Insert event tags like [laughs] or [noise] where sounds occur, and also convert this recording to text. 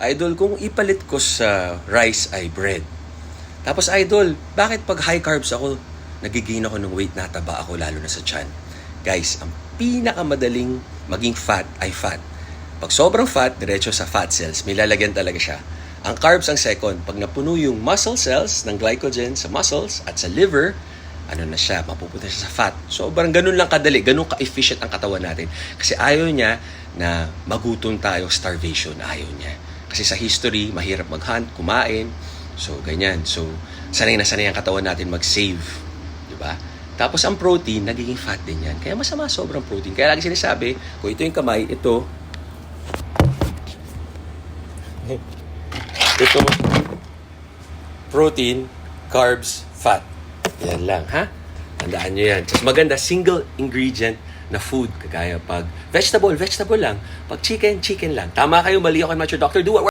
Idol, kung ipalit ko sa rice ay bread. Tapos idol, bakit pag high carbs ako, nagigain ako ng weight, nataba ako lalo na sa chan? Guys, ang pinakamadaling maging fat ay fat. Pag sobrang fat, diretso sa fat cells. May lalagyan talaga siya. Ang carbs ang second. Pag napuno yung muscle cells ng glycogen sa muscles at sa liver, ano na siya, mapupunta siya sa fat. Sobrang ganun lang kadali, ganun ka-efficient ang katawan natin. Kasi ayaw niya na magutom tayo, starvation, ayaw niya. Kasi sa history, mahirap mag-hunt, kumain. So, ganyan. So, sanay na sanay ang katawan natin mag-save. Di ba? Tapos ang protein, nagiging fat din yan. Kaya masama sobrang protein. Kaya lagi sinasabi, kung ito yung kamay, ito, [laughs] ito, protein, carbs, fat. Yan lang, ha? Tandaan nyo yan. Tapos maganda, single ingredient na food. Kagaya pag vegetable, vegetable lang. Pag chicken, chicken lang. Tama kayo, mali ako, not your doctor. Do what